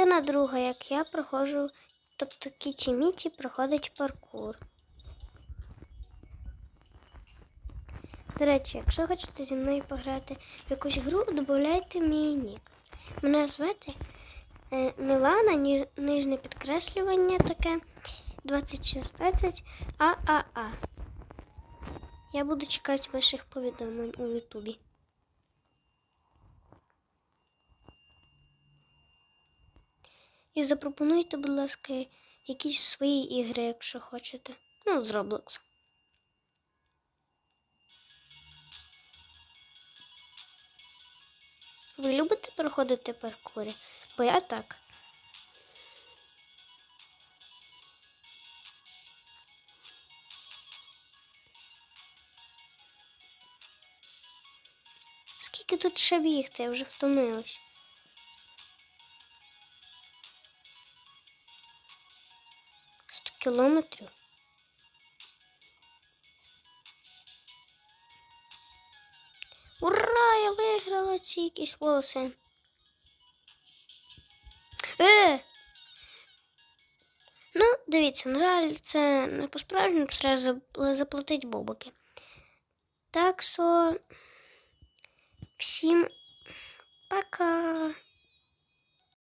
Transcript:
частина друга, як я проходжу, тобто Кіті Міті проходить паркур. До речі, якщо хочете зі мною пограти в якусь гру, додайте мій нік. Мене звати е, Мілана, ні- нижнє підкреслювання таке 2016 ААА. Я буду чекати ваших повідомлень у Ютубі. І запропонуйте, будь ласка, якісь свої ігри, якщо хочете. Ну, з Roblox. Ви любите проходити паркури? Бо я так. Скільки тут ще бігти, я вже втомилась. Кілометрів. Ура! Я виграла ці якісь волоси. Е! Ну, дивіться, на жаль, це не по-справжньому треба заплатити бобики. Так що всім пока.